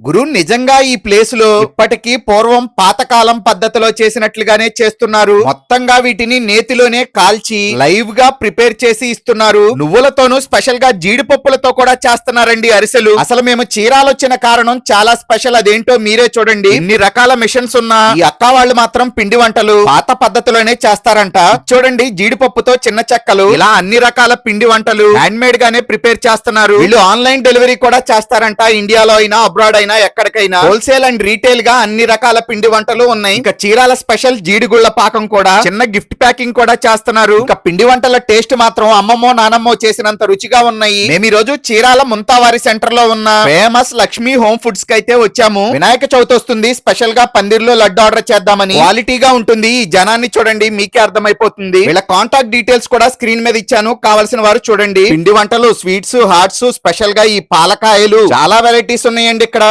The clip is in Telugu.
గురు నిజంగా ఈ ప్లేస్లో ఇప్పటికీ పూర్వం పాతకాలం పద్ధతిలో చేసినట్లుగానే చేస్తున్నారు. మొత్తంగా వీటిని నేతిలోనే కాల్చి లైవ్గా ప్రిపేర్ చేసి ఇస్తున్నారు. నువ్వులతోనూ స్పెషల్గా జీడిపప్పులతో కూడా చేస్తున్నారండి అరిసెలు. అసలు మేము చీరాలొచ్చిన కారణం చాలా స్పెషల్ అదేంటో మీరే చూడండి. ఇన్ని రకాల మిషన్స్ ఉన్నా ఈ అక్క వాళ్ళు మాత్రం పిండి వంటలు పాత పద్ధతిలోనే చేస్తారంట. చూడండి జీడిపప్పుతో చిన్న చెక్కలు ఇలా అన్ని రకాల పిండి వంటలు హ్యాండ్ మేడ్ గానే ప్రిపేర్ చేస్తున్నారు. వీళ్ళు ఆన్లైన్ డెలివరీ కూడా చేస్తారంట. ఇండియాలో అయినా అబ్రాడ్ అయినా ఎక్కడికైనా హోల్సేల్ అండ్ రీటైల్గా అన్ని రకాల పిండి వంటలు ఉన్నాయి. ఇంకా చీరాల స్పెషల్ జీడిగుళ్ళ పాకం కూడా చిన్న గిఫ్ట్ ప్యాకింగ్ కూడా చేస్తున్నారు. ఇంకా పిండి వంటల టేస్ట్ మాత్రం అమ్మమ్మో నానమ్మో చేసినంత రుచిగా ఉన్నాయి. మేము ఈ రోజు చీరాల ముంతావారి సెంటర్లో ఉన్న ఫేమస్ లక్ష్మీ హోమ్ ఫుడ్స్కి అయితే వచ్చాము. వినాయక చవితి వస్తుంది. స్పెషల్గా పందిర్లో లడ్డు ఆర్డర్ చేద్దామని క్వాలిటీగా ఉంటుంది. ఈ జనాన్ని చూడండి మీకే అర్థమైపోతుంది. వీళ్ళ కాంటాక్ట్ డీటెయిల్స్ కూడా స్క్రీన్ మీద ఇచ్చాను. కావాల్సిన వారు చూడండి. పిండి వంటలు స్వీట్స్ హాట్స్ స్పెషల్గా ఈ పాలకాయలు చాలా వెరైటీస్ ఉన్నాయండి ఇక్కడ.